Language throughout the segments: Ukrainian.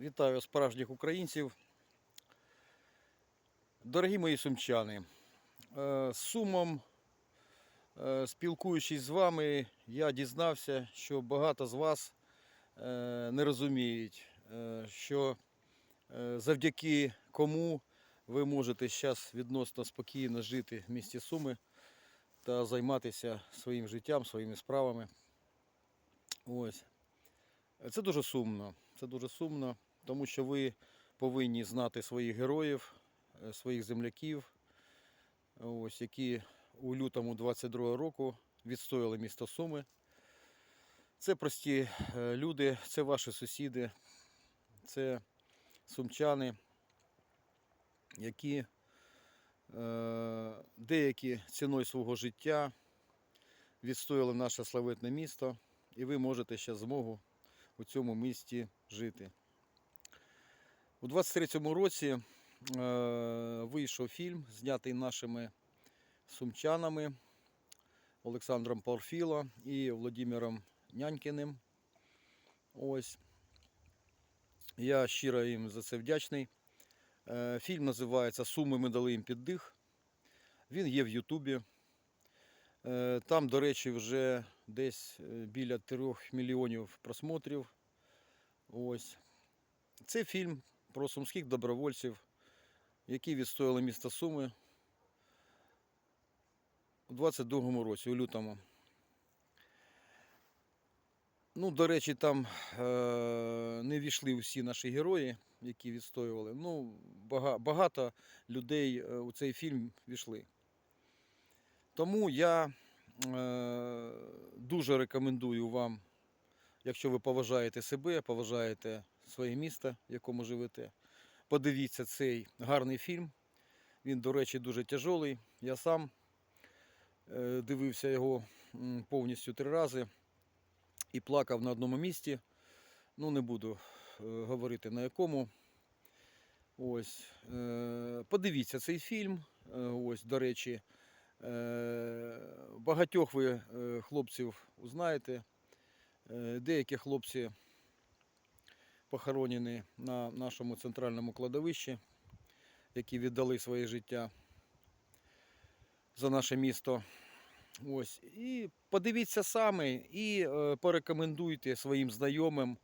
Вітаю справжніх українців. Дорогі мої сумчани, е, з сумом, е, спілкуючись з вами, я дізнався, що багато з вас е, не розуміють, що завдяки кому ви можете зараз відносно спокійно жити в місті Суми та займатися своїм життям, своїми справами. Ось. Це дуже сумно. Це дуже сумно, тому що ви повинні знати своїх героїв, е, своїх земляків, ось, які у лютому 22 року відстояли місто Суми. Це прості е, люди, це ваші сусіди, це сумчани, які е, деякі ціною свого життя відстояли наше славетне місто, і ви можете ще змогу у цьому місті жити. У 23-му році е, вийшов фільм, знятий нашими сумчанами Олександром Парфіло і Володимиром Нянькіним. Ось. Я щиро їм за це вдячний. Е, Фільм називається Суми ми дали їм піддих. Він є в Ютубі. Е, Там, до речі, вже десь е, біля 3 мільйонів просмотрів. Ось. Це фільм про сумських добровольців, які відстояли місто Суми у 22-му році, у лютому. Ну, до речі, там е- не війшли всі наші герої, які відстоювали. Ну, бага- багато людей е, у цей фільм війшли. Тому я дуже рекомендую вам, якщо ви поважаєте себе, поважаєте своє місто, в якому живете, подивіться цей гарний фільм. Він, до речі, дуже тяжелий. Я сам е, дивився його повністю три рази і плакав на одному місці. Ну, не буду е, говорити на якому. Ось. Е, подивіться цей фільм. Е, ось, до речі, е, багатьох ви е, хлопців узнаєте. Е, деякі хлопці похоронені на нашому центральному кладовищі, які віддали своє життя за наше місто. Ось. І подивіться самі і е, порекомендуйте своїм знайомим,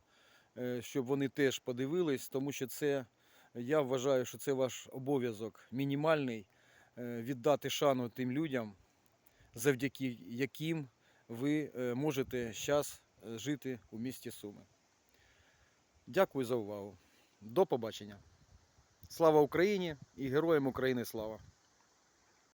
е, щоб вони теж подивились, тому що це, я вважаю, що це ваш обов'язок мінімальний е, віддати шану тим людям, завдяки яким ви е, можете зараз жити у місті Суми. Дякую за увагу. До побачення. Слава Україні і героям України слава!